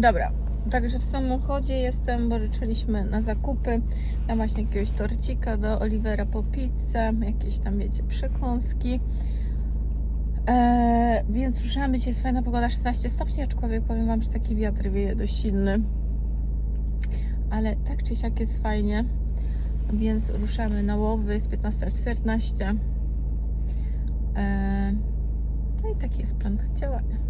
Dobra, także w samochodzie jestem, bo życzyliśmy na zakupy. Tam właśnie jakiegoś torcika do Olivera po pizzę, jakieś tam, wiecie, przekąski. Eee, więc ruszamy. Dzisiaj jest fajna pogoda, 16 stopni, aczkolwiek powiem Wam, że taki wiatr wieje dość silny. Ale tak czy siak jest fajnie. Więc ruszamy na łowy, jest 15.14. Eee, no i taki jest plan działania.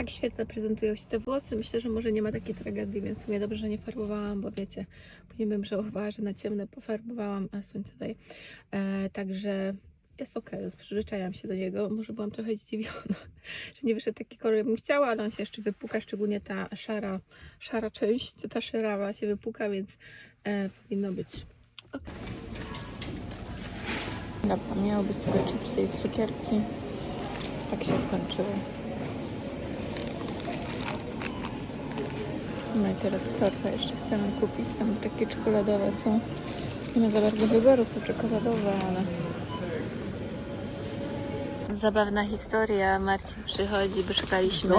Tak świetnie prezentują się te włosy. Myślę, że może nie ma takiej tragedii, więc w sumie dobrze, że nie farbowałam, bo wiecie, później bym żałowała, że na ciemne pofarbowałam, a słońce daje. E, także jest ok, przyzwyczajam się do niego. Może byłam trochę zdziwiona, że nie wyszedł taki kolor, bym chciała, ale on się jeszcze wypuka, szczególnie ta szara, szara część, ta szarawa się wypuka, więc e, powinno być ok. Dobra, miało być tylko chipsy i cukierki. Tak się skończyło. No i teraz torta jeszcze chcemy kupić. Tam takie czekoladowe są. Nie ma za bardzo wyboru, są czekoladowe, ale... Zabawna historia. Marcin przychodzi, bo szukaliśmy.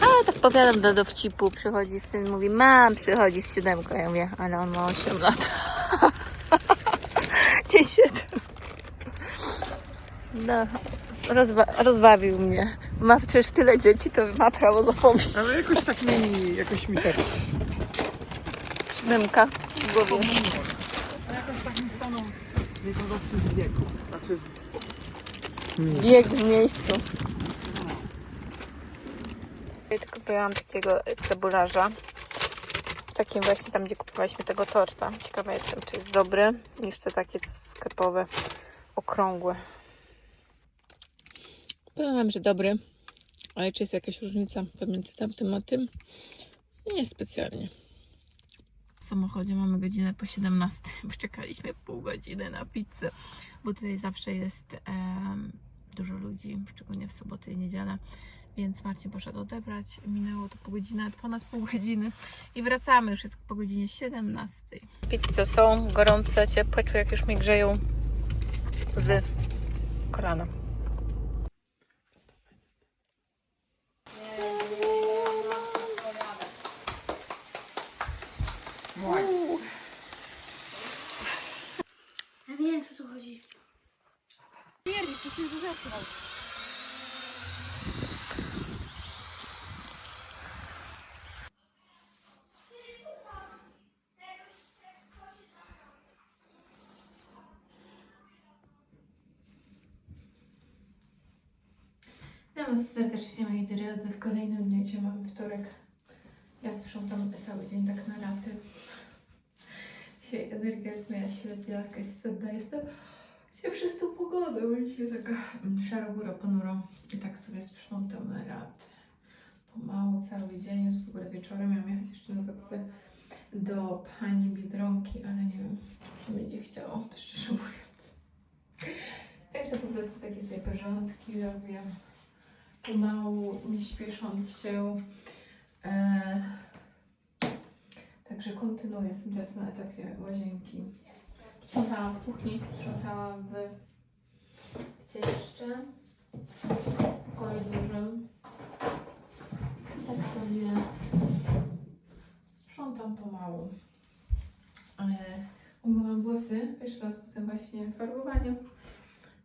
A, tak powiadam do dowcipu. Przychodzi z tym, mówi, mam, przychodzi z siódemką. Ja mówię, ale on ma 8 lat. Nie 7. No, rozba- rozbawił mnie. Ma przecież tyle dzieci, to ma prawo zapomnieć. Ale jakoś tak mi, jakoś mi tekst. Siódemka w głowie. Jakoś tak mi stanął w wieku. Znaczy, Bieg w miejscu. Ja tylko kupiłam takiego cebularza. W takim właśnie tam, gdzie kupowaliśmy tego torta. Ciekawa jestem, czy jest dobry, niż te takie co sklepowe, okrągłe. Powiem że dobry. Ale czy jest jakaś różnica pomiędzy tamtym a tym? Nie specjalnie. W samochodzie mamy godzinę po 17. Czekaliśmy pół godziny na pizzę, bo tutaj zawsze jest dużo ludzi, szczególnie w soboty i niedzielę. Więc Marcin poszedł odebrać. Minęło to pół godziny, ponad pół godziny. I wracamy, już jest po godzinie 17. Pizze są gorące, ciepłe, czuję jak już mi grzeją w kolana. Ja wiem, co tu chodzi. Witam serdecznie moi drodzy w kolejnym dniu, gdzie mamy wtorek. Ja sprzątam cały dzień tak na raty. Dzisiaj energia jest moja średnia, jakaś senna jestem. Się przez tą pogodę, bo dzisiaj taka mm, szaro-buro, ponuro. I tak sobie sprzątam raty. Pomału cały dzień, jest w ogóle wieczorem. Miałam jechać jeszcze na zakupy do pani Biedronki, ale nie wiem, czy mi będzie chciało, to szczerze mówiąc. Także po prostu takie sobie porządki robię pomału, nie śpiesząc się. E, także kontynuuję, jestem teraz na etapie łazienki. Sprzątałam w kuchni, sprzątałam w gdzie jeszcze? W pokoju dużym. Tak sobie sprzątam pomału. E, umyłam włosy, pierwszy raz po tym właśnie farbowaniu.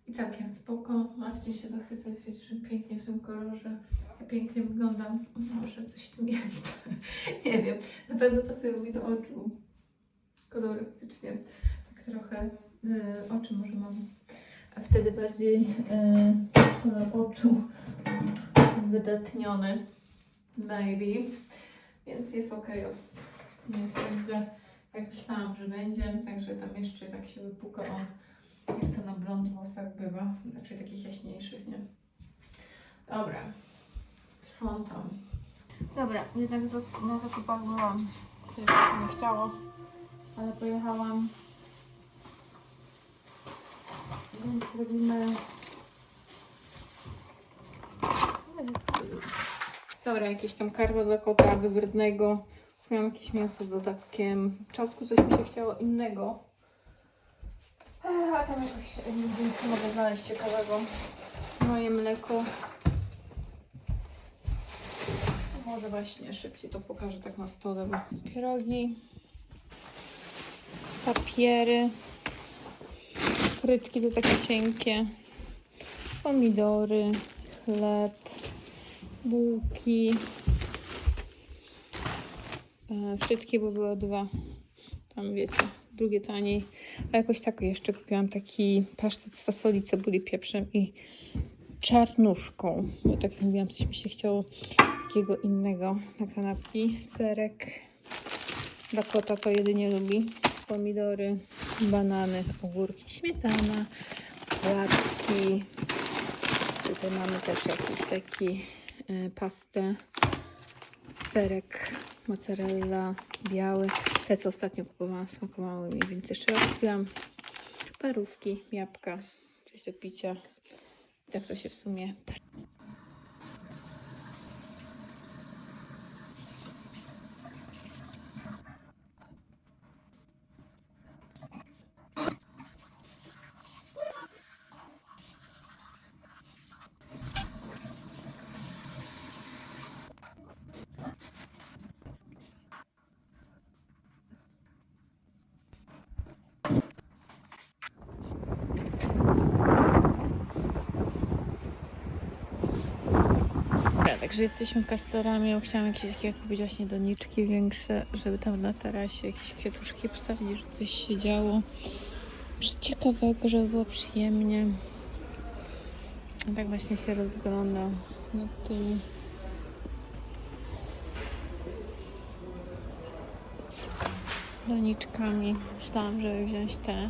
I całkiem spoko. Marcin się zachwyca, że pięknie w tym kolorze. Ja pięknie wyglądam. Może coś w tym jest. Nie wiem. Na pewno pasują mi do oczu. Kolorystycznie. Tak trochę y, oczy może mam. A wtedy bardziej y, kolor oczu wydatniony. Maybe. Więc jest ok. Nie jest tak źle, jak myślałam, że będzie. Także tam jeszcze tak się wypuka jak to na blond włosach bywa, znaczy takich jaśniejszych, nie? Dobra, sprzątam. Dobra, jednak za- na zakupach byłam, coś mi się nie chciało, ale pojechałam. Więc robimy... Dobra, jakieś tam karma dla kota wywrotnego. Miałam jakieś mięso z dodatkiem czosnku, coś mi się chciało innego. A tam jakoś e, nie mogę znaleźć ciekawego. Moje mleko. Może właśnie szybciej to pokażę tak na stole, bo pierogi, papiery, frytki to takie cienkie, pomidory, chleb, bułki, e, frytki, bo były dwa, tam wiecie, drugie taniej. A jakoś tak jeszcze kupiłam taki pasztet z fasoli, cebuli, pieprzem i czarnuszką, bo tak jak mówiłam, coś mi się chciało takiego innego na kanapki. Serek. Dakota to jedynie lubi. Pomidory, banany, ogórki, śmietana, płatki. Tutaj mamy też jakiś taki y, pastę. Serek, mozzarella, biały. Te, co ostatnio kupowałam, smakowały mi, więc jeszcze raz kupiłam parówki, jabłka, coś do picia. Tak to się w sumie Także jesteśmy kastorami. Ja Chciałam jakieś takie kupić właśnie doniczki większe, żeby tam na tarasie jakieś kwiatuszki postawić, że coś się działo. Ciekawego, żeby było przyjemnie. I Tak właśnie się rozgląda nad tym. Doniczkami. Myślałam, żeby wziąć te.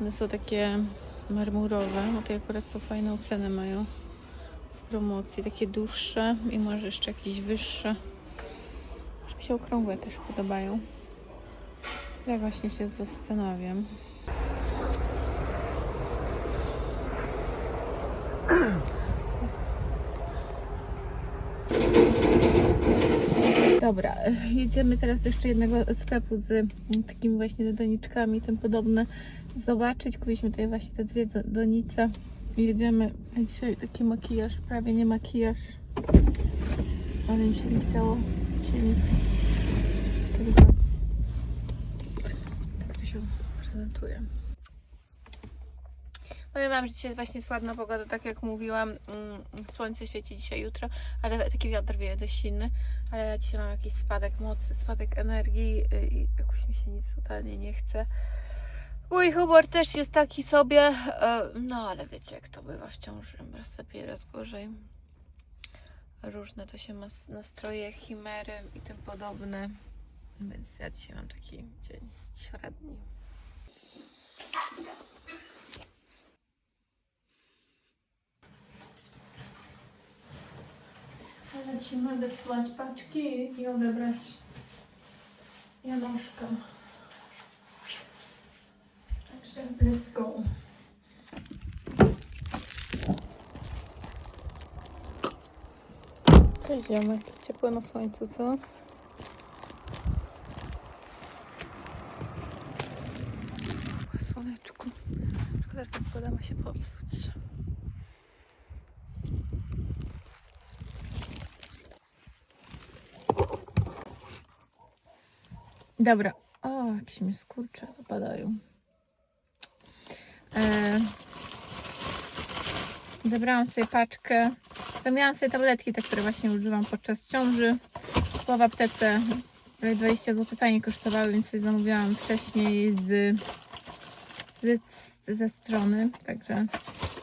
One są takie marmurowe. No to akurat są fajną cenę mają promocji, takie dłuższe i może jeszcze jakieś wyższe. Może mi się okrągłe też podobają. Ja właśnie się zastanawiam. Dobra, jedziemy teraz jeszcze jednego sklepu z takimi właśnie doniczkami tym podobne zobaczyć. Kupiliśmy tutaj właśnie te dwie do, donice. Jedziemy. A dzisiaj taki makijaż, prawie nie makijaż. Ale mi się nie chciało się nic. Tak to się prezentuje. Powiem Wam, że dzisiaj jest właśnie słabna pogoda, tak jak mówiłam. mm, Słońce świeci dzisiaj, jutro, ale taki wiatr wieje dość silny. Ale ja dzisiaj mam jakiś spadek mocy, spadek energii y, i jakoś mi się nic totalnie nie chce. Mój humor też jest taki sobie, e, no ale wiecie jak to bywa w ciąży, raz lepiej, raz gorzej. Różne to się ma nastroje, chimery i tym podobne. Więc ja dzisiaj mam taki dzień średni. Ale dzisiaj mogę słać paczki i odebrać Janoszka. Także let's go. Cześć ziomek, ciepło na słońcu, co? Słoneczku. Szkoda, że ta pogoda ma się popsuć. Dobra. O, jakieś mi skurcze wypadają. E, Zebrałam sobie paczkę. Zamiałam sobie tabletki, te, które właśnie używam podczas ciąży. Bo w aptece prawie 20 zł taniej kosztowały, więc sobie zamówiłam wcześniej z, z, ze strony. Także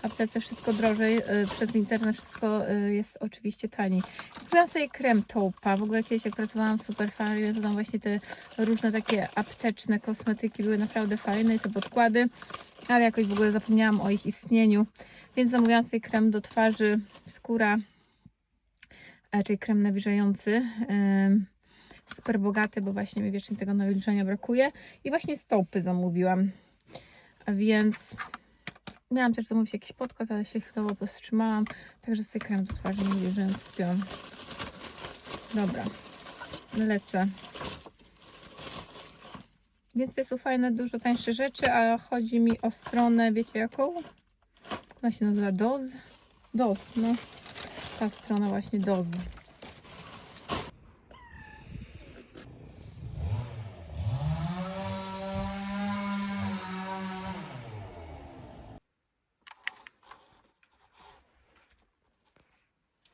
w aptece wszystko drożej. y, Przez internet wszystko y, jest oczywiście taniej. Kupiłam sobie krem Taupa. W ogóle kiedyś jak pracowałam w Superfarmie, to tam właśnie te różne takie apteczne kosmetyki były naprawdę fajne i te podkłady. Ale jakoś w ogóle zapomniałam o ich istnieniu. Więc zamówiłam sobie krem do twarzy Skóra, czyli krem nawilżający. Super bogaty, bo właśnie mi wiecznie tego nawilżenia brakuje. I właśnie stopy zamówiłam. Więc miałam też zamówić jakiś podkład, ale się chwilowo powstrzymałam. Także sobie krem do twarzy nawilżający kupiłam. Dobra, lecę. Więc to są fajne, dużo tańsze rzeczy, a chodzi mi o stronę, wiecie jaką? Ona się nazywa DOZ. DOZ, no. Ta strona właśnie DOZ.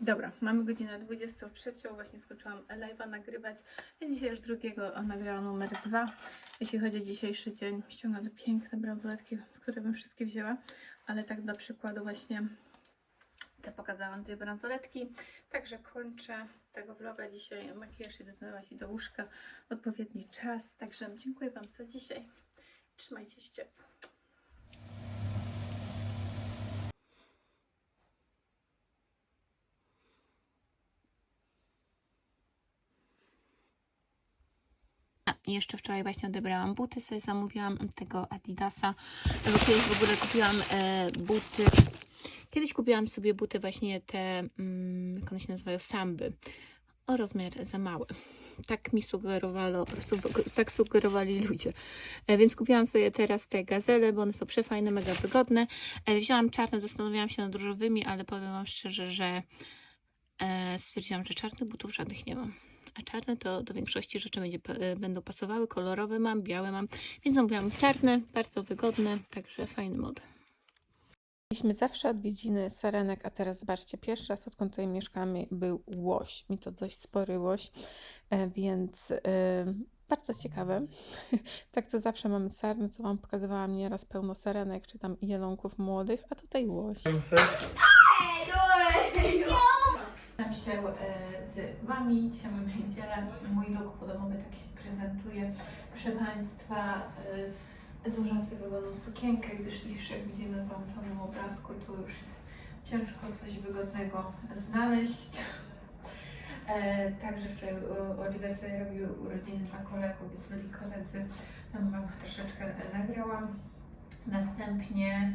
Dobra, mamy godzinę 23, właśnie skończyłam live'a nagrywać, więc dzisiaj już drugiego nagrałam numer dwa. Jeśli chodzi o dzisiejszy dzień, ściągam te piękne bransoletki, które bym wszystkie wzięła, ale tak dla przykładu właśnie te pokazałam, dwie bransoletki. Także kończę tego vloga dzisiaj. Makijaż idę zmywać i do łóżka. Odpowiedni czas. Także dziękuję Wam za dzisiaj. Trzymajcie się ciepło. Jeszcze wczoraj właśnie odebrałam buty, sobie zamówiłam tego Adidasa, kiedyś w ogóle kupiłam e, buty, kiedyś kupiłam sobie buty właśnie te, mm, jak one się nazywają, samby, o rozmiar za mały. Tak mi sugerowało, su- tak sugerowali ludzie. E, więc kupiłam sobie teraz te gazele, bo one są przefajne, mega wygodne. E, wzięłam czarne, zastanawiałam się nad różowymi, ale powiem Wam szczerze, że e, stwierdziłam, że czarnych butów żadnych nie mam. A czarne to do większości rzeczy będzie, e, będą pasowały. Kolorowe mam, białe mam, więc zamówiłam czarne, bardzo wygodne, także fajny model. Mieliśmy zawsze odwiedziny sarenek, a teraz zobaczcie, pierwszy raz odkąd tutaj mieszkamy był łoś. Mi to dość spory łoś, e, więc e, bardzo ciekawe. tak to zawsze mamy sarny, co Wam pokazywałam nieraz pełno sarenek, czy tam jelonków młodych, a tutaj łoś. Witam się e, z Wami. Dzisiaj mamy niedzielę. Mój look podomowy tak się prezentuje. Proszę Państwa, e, złożyłam sobie wygodną sukienkę, gdyż już jak widzimy w włączonym obrazku, tu już ciężko coś wygodnego znaleźć. E, także wczoraj Oliver sobie robił urodziny dla kolegów, więc byli koledzy. Tam Wam troszeczkę nagrałam. Następnie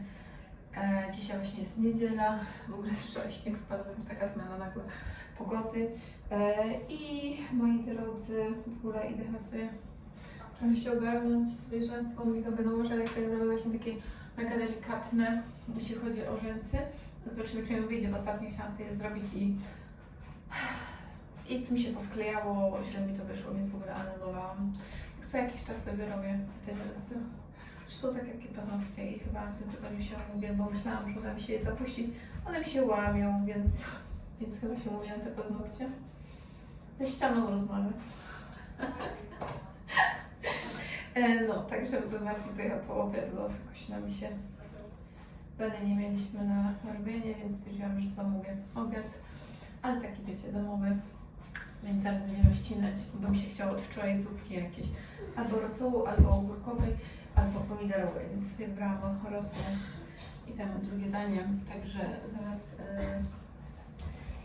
E, dzisiaj właśnie jest niedziela, w ogóle wczoraj śnieg spadł, więc taka zmiana nagła pogody. E, I moi drodzy, w ogóle idę chyba sobie trochę się ogarnąć, sobie rzęsy, bo mi wiadomo, że jak robię właśnie takie mega delikatne, jeśli chodzi o rzęsy. Zobaczymy, czy ją wyjdzie, bo ostatnio chciałam sobie zrobić i i mi się posklejało, źle mi to wyszło, więc w ogóle anulowałam. Tak co jakiś czas sobie robię te rzęsy. Zresztą tak jak paznokcie i chyba w tym tygodniu się mówię, bo myślałam, że uda mi się je zapuścić, ale mi się łamią, więc, więc chyba się mówię na te paznokcie. Ze ścianą rozmawiam. E, no, także Marcin pojechał po obiad, bo jakoś nam się Beny nie mieliśmy na robienie, więc stwierdziłam, że zamówię obiad, ale taki wiecie, domowy. Więc zaraz będziemy wcinać, bo mi się chciało od wczoraj zupki jakieś, albo rosołu, albo ogórkowej, albo pomidorowej, więc sobie wybrałam rosół i tam drugie danie, także zaraz yy,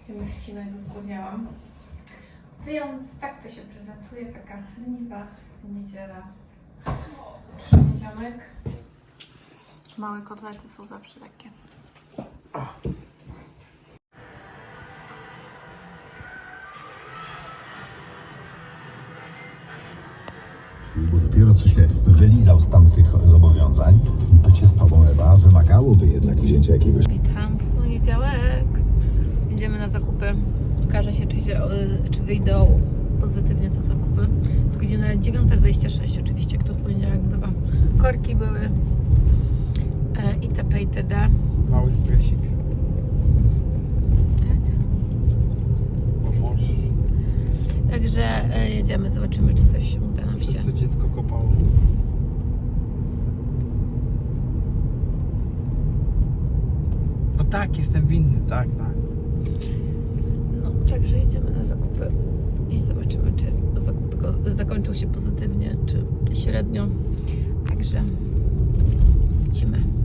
będziemy wcinać, bo zgłodniałam. Więc tak to się prezentuje, taka leniwa niedziela. Trzy ziomek. Małe kotlety są zawsze takie. Co się wylizał z tamtych zobowiązań, bycie z tobą, Ewa, wymagałoby jednak wzięcia jakiegoś Witam w poniedziałek. Idziemy na zakupy. Okaże się, czy, się, y, czy wyjdą pozytywnie te zakupy. Z godzina 9.26 oczywiście, kto w poniedziałek bywa. Korki były e, itp. itd. Mały stresik. Tak. Także e, jedziemy, zobaczymy, czy coś dziecko kopało. No tak, jestem winny, tak, tak. No, także jedziemy na zakupy i zobaczymy, czy zakupy zakończą się pozytywnie, czy średnio. Także lecimy.